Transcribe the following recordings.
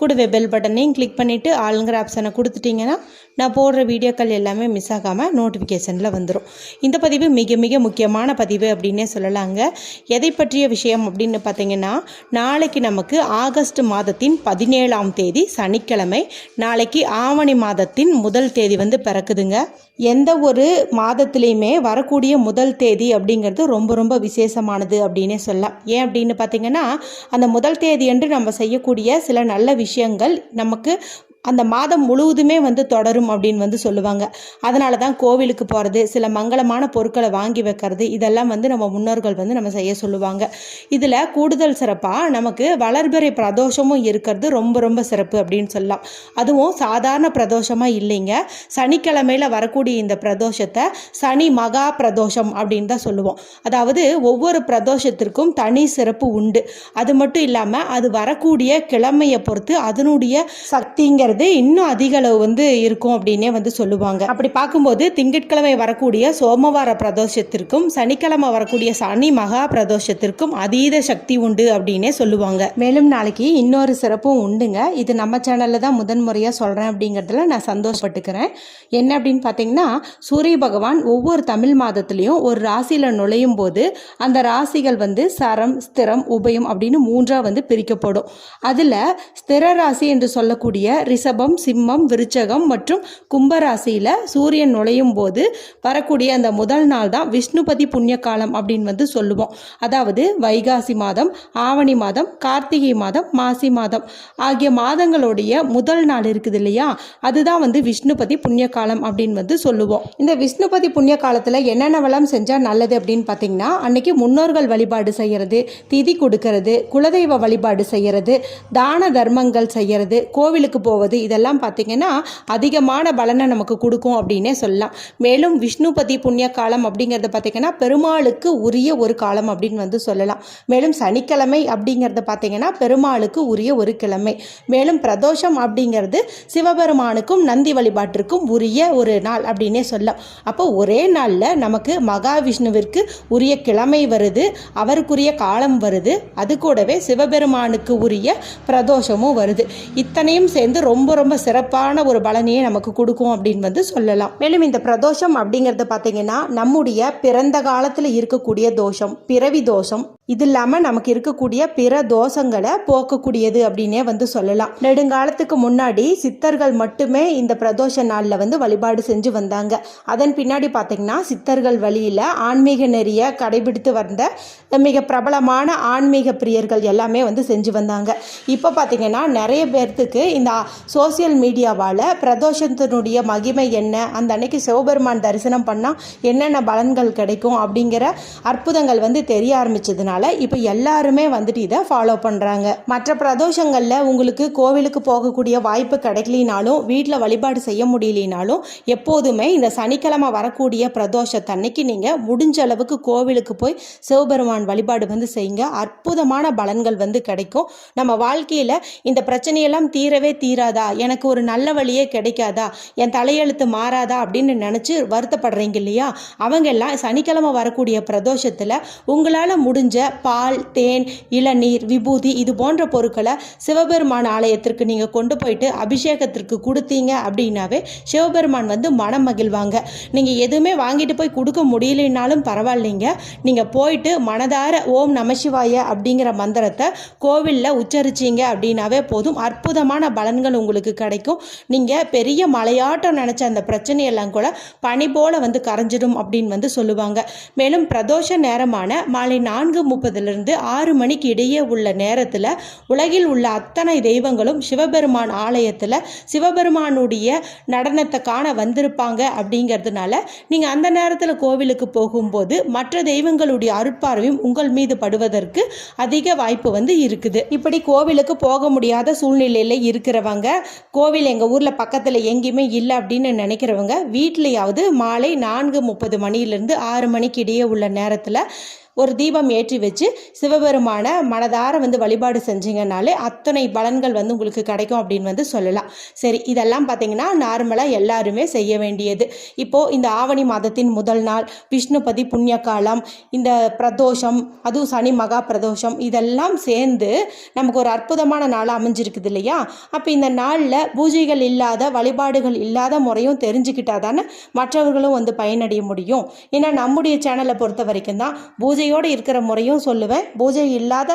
கூடவே பெல் பட்டனையும் கிளிக் பண்ணிவிட்டு ஆளுங்கிற ஆப்ஷனை கொடுத்துட்டிங்கன்னா நான் போடுற வீடியோக்கள் எல்லாமே மிஸ் ஆகாமல் நோட்டிஃபிகேஷனில் வந்துடும் இந்த பதிவு மிக மிக முக்கியமான பதிவு அப்படின்னே சொல்லலாங்க. எதை பற்றிய விஷயம் அப்படின்னு பார்த்தீங்கன்னா நாளைக்கு நமக்கு ஆகஸ்ட் மாதத்தின் பதினேழாம் தேதி சனிக்கிழமை நாளைக்கு ஆவணி மாதத்தின் முதல் தேதி வந்து பிறக்குதுங்க. எந்த ஒரு மாதத்துலேயுமே வரக்கூடிய முதல் தேதி அப்படிங்கிறது ரொம்ப ரொம்ப விசேஷமானது அப்படின்னே சொல்லலாம். ஏன் அப்படின்னு பார்த்தீங்கன்னா அந்த முதல் தேதி என்று நம்ம செய்யக்கூடிய சில நல்ல விஷயம் விஷயங்கள் நமக்கு அந்த மாதம் முழுவதுமே வந்து தொடரும் அப்படின்னு வந்து சொல்லுவாங்க. அதனால தான் கோவிலுக்கு போகிறது சில மங்களமான பொருட்களை வாங்கி வைக்கிறது இதெல்லாம் வந்து நம்ம முன்னோர்கள் வந்து நம்ம செய்ய சொல்லுவாங்க. இதில் கூடுதல் சிறப்பாக நமக்கு வளர்பிறை பிரதோஷமும் இருக்கிறது ரொம்ப ரொம்ப சிறப்பு அப்படின்னு சொல்லலாம். அதுவும் சாதாரண பிரதோஷமாக இல்லைங்க. சனிக்கிழமையில் வரக்கூடிய இந்த பிரதோஷத்தை சனி மகா பிரதோஷம் அப்படின்னு தான் சொல்லுவோம். அதாவது ஒவ்வொரு பிரதோஷத்திற்கும் தனி சிறப்பு உண்டு. அது மட்டும் இல்லாமல் அது வரக்கூடிய கிழமையை பொறுத்து அதனுடைய சக்திங்கிறது இன்னும் அதிக அளவு வந்து இருக்கும் அப்படின்னே வந்து சொல்லுவாங்க. அப்படி பார்க்கும்போது திங்கட்கிழமை வரக்கூடிய சோமவார பிரதோஷத்திற்கும் சனிக்கிழமை வரக்கூடிய சனி மகா பிரதோஷத்திற்கும் அதீத சக்தி உண்டு அப்படின்னே சொல்லுவாங்க. மேலும் நாளைக்கு இன்னொரு சிறப்பும் உண்டுங்க. இது நம்ம சேனலில் தான் முதன் முறையாக சொல்கிறேன் அப்படிங்கிறதுல நான் சந்தோஷப்பட்டுக்கிறேன். என்ன அப்படின்னு பார்த்தீங்கன்னா சூரிய பகவான் ஒவ்வொரு தமிழ் மாதத்துலேயும் ஒரு ராசியில் நுழையும் போது அந்த ராசிகள் வந்து சரம் ஸ்திரம் உபயம் அப்படின்னு மூன்றாக வந்து பிரிக்கப்படும். அதில் ஸ்திர ராசி என்று சொல்லக்கூடிய ரிஷபம் சிம்மம் விருச்சகம் மற்றும் கும்பராசியில் சூரியன் நுழையும் போது வரக்கூடிய அந்த முதல் நாள் தான் விஷ்ணுபதி புண்ணிய காலம் அப்படின்னு வந்து சொல்லுவோம். அதாவது வைகாசி மாதம் ஆவணி மாதம் கார்த்திகை மாதம் மாசி மாதம் ஆகிய மாதங்களுடைய முதல் நாள் இருக்குது இல்லையா? அதுதான் வந்து விஷ்ணுபதி புண்ணிய காலம் அப்படின்னு வந்து சொல்லுவோம். இந்த விஷ்ணுபதி புண்ணிய காலத்தில் என்னென்னவெல்லாம் செஞ்சால் நல்லது அப்படின்னு பார்த்தீங்கன்னா அன்னைக்கு முன்னோர்கள் வழிபாடு செய்கிறது திதி கொடுக்கறது குலதெய்வ வழிபாடு செய்கிறது தான தர்மங்கள் செய்கிறது கோவிலுக்கு போவது இதெல்லாம் பார்த்தீங்கன்னா அதிகமான பலனை நமக்கு கொடுக்கும் அப்படின்னே சொல்லலாம். மேலும் விஷ்ணுபதி புண்ணிய காலம் அப்படிங்கிறத பார்த்தீங்கன்னா பெருமாளுக்கு உரிய ஒரு காலம் அப்படின்னு வந்து சொல்லலாம். மேலும் சனிக்கிழமை அப்படிங்கிறத பார்த்தீங்கன்னா பெருமாளுக்கு உரிய ஒரு கிழமை. மேலும் பிரதோஷம் அப்படிங்கிறது சிவபெருமானுக்கும் நந்தி வழிபாட்டிற்கும் உரிய ஒரு நாள் அப்படின்னே சொல்லலாம். அப்போ ஒரே நாளில் நமக்கு மகாவிஷ்ணுவிற்கு உரிய கிழமை வருது அவருக்குரிய காலம் வருது அது கூடவே சிவபெருமானுக்கு உரிய பிரதோஷமும் வருது. இத்தனையும் சேர்ந்து ரொம்ப ரொம்ப ரொம்ப சிறப்பான ஒரு பலனையே நமக்கு கொடுக்கும் அப்படின்னு வந்து சொல்லலாம். மேலும் இந்த பிரதோஷம் அப்படிங்கிறது பார்த்தீங்கன்னா நம்முடைய பிறந்த காலத்தில் இருக்கக்கூடிய தோஷம் பிறவி தோஷம் இது இல்லாமல் நமக்கு இருக்கக்கூடிய பிற தோஷங்களை போக்கக்கூடியது அப்படின்னே வந்து சொல்லலாம். நெடுங்காலத்துக்கு முன்னாடி சித்தர்கள் மட்டுமே இந்த பிரதோஷ நாளில் வந்து வழிபாடு செஞ்சு வந்தாங்க. அதன் பின்னாடி பார்த்திங்கன்னா சித்தர்கள் வழியில் ஆன்மீக நெறிய கடைபிடித்து வந்த மிக பிரபலமான ஆன்மீக பிரியர்கள் எல்லாமே வந்து செஞ்சு வந்தாங்க. இப்போ பார்த்திங்கன்னா நிறைய பேர்த்துக்கு இந்த சோசியல் மீடியாவால் பிரதோஷத்தினுடைய மகிமை என்ன அந்த அன்னைக்கு சிவபெருமான் தரிசனம் பண்ணால் என்னென்ன பலன்கள் கிடைக்கும் அப்படிங்கிற அற்புதங்கள் வந்து தெரிய ஆரம்பிச்சதுனால இப்போ எல்லாருமே வந்துட்டு இதை ஃபாலோ பண்ணுறாங்க மற்ற பிரதோஷங்களில் உங்களுக்கு கோவிலுக்கு போகக்கூடிய வாய்ப்பு கிடைக்கலினாலும் வீட்டில் வழிபாடு செய்ய முடியலினாலும் எப்போதுமே இந்த சனிக்கிழமை வரக்கூடிய பிரதோஷத்தன்னைக்கு நீங்கள் முடிஞ்ச அளவுக்கு கோவிலுக்கு போய் சிவபெருமான் வழிபாடு வந்து செய்யுங்க. அற்புதமான பலன்கள் வந்து கிடைக்கும். நம்ம வாழ்க்கையில் இந்த பிரச்சனையெல்லாம் தீரவே தீராதா? எனக்கு ஒரு நல்ல வழியே கிடைக்காதா? என் தலையெழுத்து மாறாதா? அப்படின்னு நினச்சி வருத்தப்படுறீங்க இல்லையா? அவங்க எல்லாம் சனிக்கிழமை வரக்கூடிய பிரதோஷத்தில் உங்களால் முடிஞ்ச பால் தேன் இளநீர் விபூதி இது போன்ற பொருட்களை சிவபெருமான் ஆலயத்திற்கு நீங்கள் கொண்டு போயிட்டு அபிஷேகத்திற்கு கொடுத்தீங்க அப்படின்னாவே சிவபெருமான் வந்து மனம் மகிழ்வாங்க. நீங்கள் எதுவுமே வாங்கிட்டு போய் கொடுக்க முடியலைனாலும் பரவாயில்லைங்க. நீங்கள் போயிட்டு மனதார ஓம் நமசிவாய அப்படிங்கிற மந்திரத்தை கோவிலில் உச்சரிச்சீங்க அப்படின்னாவே போதும். அற்புதமான பலன்கள் உங்களுக்கு கிடைக்கும். நீங்கள் பெரிய மலையாட்டம் நினச்ச அந்த பிரச்சனையெல்லாம் கூட பனி போல வந்து கரைஞ்சிடும் அப்படின்னு வந்து சொல்லுவாங்க. மேலும் பிரதோஷ நேரமான மாலை நான்கு முப்பதுலேருந்து ஆறு மணிக்கு இடையே உள்ள நேரத்தில் உலகில் உள்ள அத்தனை தெய்வங்களும் சிவபெருமான் ஆலயத்தில் சிவபெருமானுடைய நடனத்தை காண வந்திருப்பாங்க அப்படிங்கிறதுனால நீங்கள் அந்த நேரத்தில் கோவிலுக்கு போகும்போது மற்ற தெய்வங்களுடைய அருட்பார்வையும் உங்கள் மீது படுவதற்கு அதிக வாய்ப்பு வந்து இருக்குது. இப்படி கோவிலுக்கு போக முடியாத சூழ்நிலையில் இருக்கிறவங்க கோவில் எங்கள் ஊரில் பக்கத்தில் எங்கேயுமே இல்லை அப்படின்னு நினைக்கிறவங்க வீட்லேயாவது மாலை நான்கு முப்பது மணியிலேருந்து ஆறு மணிக்கு இடையே உள்ள நேரத்தில் ஒரு தீபம் ஏற்றி வச்சு சிவபெருமான மனதார வந்து வழிபாடு செஞ்சீங்கனாலே அத்தனை பலன்கள் வந்து உங்களுக்கு கிடைக்கும் அப்படின்னு வந்து சொல்லலாம். சரி இதெல்லாம் பார்த்தீங்கன்னா நார்மலாக எல்லாருமே செய்ய வேண்டியது. இப்போது இந்த ஆவணி மாதத்தின் முதல் நாள் விஷ்ணுபதி புண்ணிய காலம் இந்த பிரதோஷம் அதுவும் சனி மகா பிரதோஷம் இதெல்லாம் சேர்ந்து நமக்கு ஒரு அற்புதமான நாளாக அமைஞ்சிருக்குது இல்லையா? அப்போ இந்த நாளில் பூஜைகள் இல்லாத வழிபாடுகள் இல்லாத முறையும் தெரிஞ்சுக்கிட்டா தானே மற்றவர்களும் வந்து பயனடைய முடியும். ஏன்னா நம்முடைய சேனலை பொறுத்த வரைக்கும் தான் பூஜை பூஜையோடு இருக்கிற முறையும் சொல்லுவேன். பூஜை இல்லாத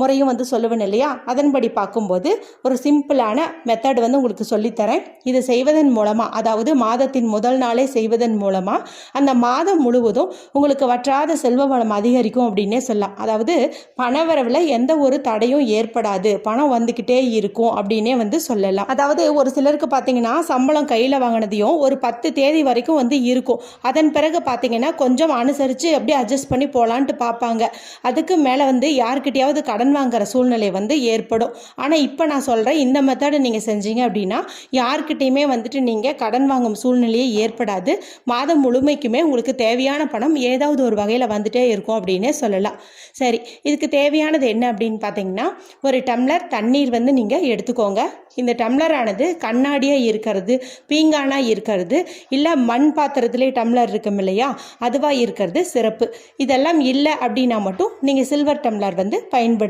முறையும் வந்து சொல்லுவேன் இல்லையா? அதன்படி பார்க்கும்போது ஒரு சிம்பிளான மெத்தட் வந்து உங்களுக்கு சொல்லித்தரேன். இது செய்வதன் மூலமாக அதாவது மாதத்தின் முதல் நாளே செய்வதன் மூலமாக அந்த மாதம் முழுவதும் உங்களுக்கு வற்றாத செல்வ வளம் அதிகரிக்கும் அப்படின்னே சொல்லலாம். அதாவது பணவரவில் எந்த ஒரு தடையும் ஏற்படாது. பணம் வந்துக்கிட்டே இருக்கும் அப்படின்னே வந்து சொல்லலாம். அதாவது ஒரு சிலருக்கு பார்த்தீங்கன்னா சம்பளம் கையில் வாங்கினதையும் ஒரு பத்து தேதி வரைக்கும் வந்து இருக்கும். அதன் பிறகு பார்த்தீங்கன்னா கொஞ்சம் அனுசரித்து அப்படியே அட்ஜஸ்ட் பண்ணி போகலான்ட்டு பார்ப்பாங்க. அதுக்கு மேலே வந்து யார்கிட்டயாவது கடன் கடன் வாங்குற சூழ்நிலை வந்து ஏற்படும். ஆனால் இப்போ நான் சொல்கிறேன் இந்த மெத்தடை நீங்கள் செஞ்சீங்க அப்படின்னா யார்கிட்டையுமே வந்துட்டு நீங்கள் கடன் வாங்கும் சூழ்நிலையே ஏற்படாது. மாதம் முழுமைக்குமே உங்களுக்கு தேவையான பணம் ஏதாவது ஒரு வகையில் வந்துட்டே இருக்கும் அப்படின்னே சொல்லலாம். சரி இதுக்கு தேவையானது என்ன அப்படின்னு பார்த்தீங்கன்னா ஒரு டம்ளர் தண்ணீர் வந்து நீங்கள் எடுத்துக்கோங்க. இந்த டம்ளரானது கண்ணாடியாக இருக்கிறது பீங்கானாக இருக்கிறது இல்லை மண் பாத்திரத்திலே டம்ளர் இருக்கும் இல்லையா அதுவாக இருக்கிறது சிறப்பு. இதெல்லாம் இல்லை அப்படின்னா மட்டும் நீங்கள் சில்வர் டம்ளர் வந்து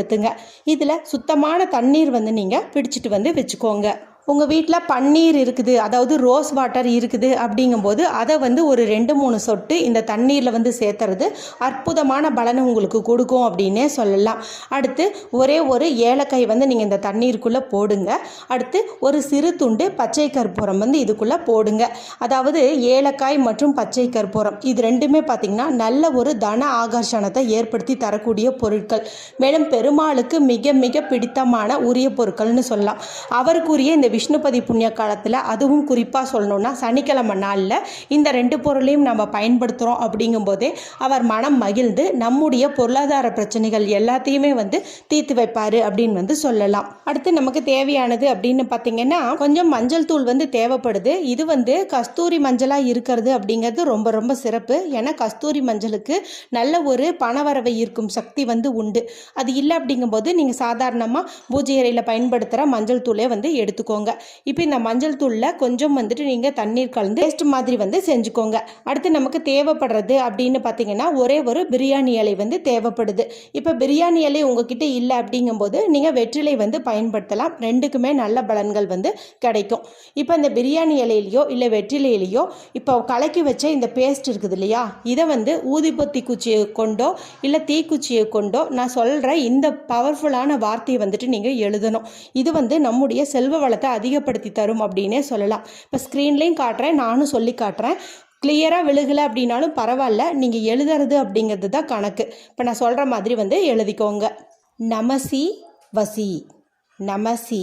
பயன்படுத்துங்க. இதில் சுத்தமான தண்ணீர் வந்து நீங்கள் பிடிச்சிட்டு வந்து வச்சுக்கோங்க. உங்கள் வீட்டில் பன்னீர் இருக்குது அதாவது ரோஸ் வாட்டர் இருக்குது அப்படிங்கும்போது அதை வந்து ஒரு ரெண்டு மூணு சொட்டு இந்த தண்ணீரில் வந்து சேர்த்துறது அற்புதமான பலனை உங்களுக்கு கொடுக்கும் அப்படின்னே சொல்லலாம். அடுத்து ஒரே ஒரு ஏலக்காய் வந்து நீங்கள் இந்த தண்ணீருக்குள்ளே போடுங்க. அடுத்து ஒரு சிறு துண்டு பச்சை கற்பூரம் வந்து இதுக்குள்ளே போடுங்க. அதாவது ஏலக்காய் மற்றும் பச்சை கற்பூரம் இது ரெண்டுமே பார்த்திங்கன்னா நல்ல ஒரு தன ஆகர்ஷணத்தை ஏற்படுத்தி தரக்கூடிய பொருட்கள். மேலும் பெருமாளுக்கு மிக மிக பிடித்தமான உரிய பொருட்கள்னு சொல்லலாம். அவருக்குரிய இந்த விஷ்ணுபதி புண்ணிய காலத்தில் அதுவும் குறிப்பாக சொல்லணும்னா சனிக்கிழமை நாளில் இந்த ரெண்டு பொருளையும் நம்ம பயன்படுத்துகிறோம் அப்படிங்கும்போதே அவர் மனம் மகிழ்ந்து நம்முடைய பொருளாதார பிரச்சனைகள் எல்லாத்தையுமே வந்து தீர்த்து வைப்பார் அப்படின்னு வந்து சொல்லலாம். அடுத்து நமக்கு தேவையானது அப்படின்னு பார்த்தீங்கன்னா கொஞ்சம் மஞ்சள் தூள் வந்து தேவைப்படுது. இது வந்து கஸ்தூரி மஞ்சளாக இருக்கிறது அப்படிங்கிறது ரொம்ப ரொம்ப சிறப்பு. ஏன்னா கஸ்தூரி மஞ்சளுக்கு நல்ல ஒரு பணவரவை ஈர்க்கும் சக்தி வந்து உண்டு. அது இல்லை அப்படிங்கும்போது நீங்கள் சாதாரணமாக பூஜை அறையில் பயன்படுத்துகிற மஞ்சள் தூளே வந்து எடுத்துக்கோங்க. இப்போ இந்த மஞ்சள் தூளில் கொஞ்சம் வந்துட்டு நீங்கள் தண்ணீர் கலந்து பேஸ்ட் மாதிரி வந்து செஞ்சுக்கோங்க. அடுத்து நமக்கு தேவைப்படுறது அப்படின்னு பார்த்தீங்கன்னா ஒரே ஒரு பிரியாணி இலை வந்து தேவைப்படுது. இப்போ பிரியாணி இலை உங்ககிட்ட இல்லை அப்படிங்கும்போது நீங்கள் வெற்றிலை வந்து பயன்படுத்தலாம். ரெண்டுக்குமே நல்ல பலன்கள் வந்து கிடைக்கும். இப்போ இந்த பிரியாணி இலையிலையோ இல்லை வெற்றிலையிலையோ இப்போ கலக்கி வச்ச இந்த பேஸ்ட் இருக்குது இல்லையா? இதை வந்து ஊதிபத்தி குச்சியை கொண்டோ இல்லை தீக்குச்சியை கொண்டோ நான் சொல்கிற இந்த பவர்ஃபுல்லான வார்த்தையை வந்துட்டு நீங்கள் எழுதணும். இது வந்து நம்முடைய செல்வ வளத்தை அதிகப்படுத்தி தரும் அப்படின்னே சொல்லலாம். இப்போ ஸ்க்ரீன்லேயும் காட்டுறேன் நானும் சொல்லி காட்டுறேன். கிளியராக விழுகலை அப்படின்னாலும் பரவாயில்ல நீங்கள் எழுதுறது அப்படிங்கிறது தான் கணக்கு. இப்போ நான் சொல்கிற மாதிரி வந்து எழுதிக்கோங்க. நமசி வசி நமசி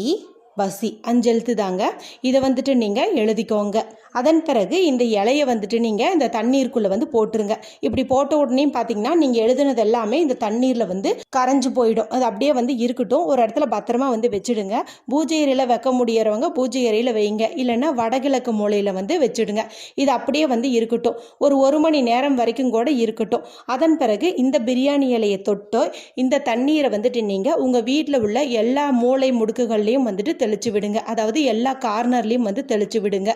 வசி அஞ்செழுத்து தாங்க இதை வந்துட்டு நீங்கள் எழுதிக்கோங்க. அதன் பிறகு இந்த இலையை வந்துட்டு நீங்கள் இந்த தண்ணீருக்குள்ளே வந்து போட்டுருங்க. இப்படி போட்ட உடனே பார்த்தீங்கன்னா நீங்கள் எழுதுனது எல்லாமே இந்த தண்ணீரில் வந்து கரைஞ்சு போயிடும். அது அப்படியே வந்து இருக்கட்டும். ஒரு இடத்துல பத்திரமா வந்து வச்சுடுங்க. பூஜை அறையில் வைக்க முடியறவங்க பூஜை அறையில் வைங்க. இல்லைன்னா வடகிழக்கு மூலையில் வந்து வச்சுடுங்க. இது அப்படியே வந்து இருக்கட்டும். ஒரு ஒரு மணி நேரம் வரைக்கும் கூட இருக்கட்டும். அதன் பிறகு இந்த பிரியாணி இலையை தொட்டோ இந்த தண்ணீரை வந்துட்டு நீங்கள் உங்கள் வீட்டில் உள்ள எல்லா மூளை முடுக்குகள்லையும் வந்துட்டு தெளித்து விடுங்க. அதாவது எல்லா கார்னர்லேயும் வந்து தெளித்து விடுங்க.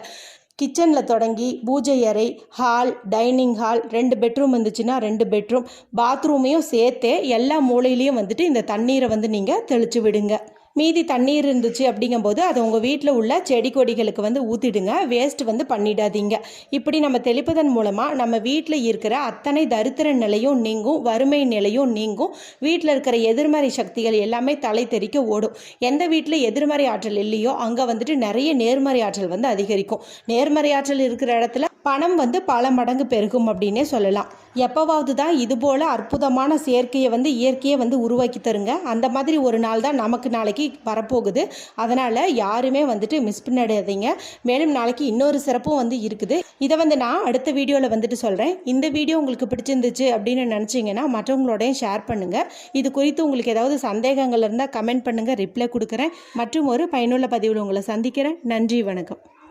கிச்சனில் தொடங்கி பூஜை அறை ஹால் டைனிங் ஹால் ரெண்டு பெட்ரூம் இருந்துச்சுன்னா ரெண்டு பெட்ரூம். பாத்ரூமையும் சேர்த்தே எல்லா மூலையிலையும் வந்துட்டு இந்த தண்ணீரை வந்து நீங்கள் தெளித்து விடுங்க. மீதி தண்ணீர் இருந்துச்சு அப்படிங்கும்போது அதை உங்கள் வீட்டில் உள்ள செடி கொடிகளுக்கு வந்து ஊற்றிடுங்க வேஸ்ட் வந்து பண்ணிடாதீங்க. இப்படி நம்ம தெளிப்பதன் மூலமாக நம்ம வீட்டில் இருக்கிற அத்தனை தரித்திர நிலையும் நீங்கும் வறுமை நிலையும் நீங்கும். வீட்டில் இருக்கிற எதிர்மறை சக்திகள் எல்லாமே தலை தெறிக்க ஓடும். எந்த வீட்டில் எதிர்மறை ஆற்றல் இல்லையோ அங்கே வந்துட்டு நிறைய நேர்மறை ஆற்றல் வந்து அதிகரிக்கும். நேர்மறை ஆற்றல் இருக்கிற இடத்துல பணம் வந்து பல மடங்கு பெருகும் அப்படின்னே சொல்லலாம். எப்போவாவது தான் இது போல் அற்புதமான செயற்கையை வந்து இயற்கையை வந்து உருவாக்கி தருங்க. அந்த மாதிரி ஒரு நாள் தான் நமக்கு நாளைக்கு வரப்போகுது. அதனால் யாருமே வந்துட்டு மிஸ் பண்ணிடாதீங்க மேலும் நாளைக்கு இன்னொரு சிறப்பும் வந்து இருக்குது. இதை வந்து நான் அடுத்த வீடியோவில் வந்துட்டு சொல்கிறேன் இந்த வீடியோ உங்களுக்கு பிடிச்சிருந்துச்சு அப்படின்னு நினச்சிங்கன்னா மற்றவங்களோடையும் ஷேர் பண்ணுங்கள் இது குறித்து உங்களுக்கு ஏதாவது சந்தேகங்கள் இருந்தால் கமெண்ட் பண்ணுங்கள் ரிப்ளை கொடுக்குறேன். மற்றும் ஒரு பயனுள்ள பதிவில் உங்களை சந்திக்கிறேன். நன்றி வணக்கம்.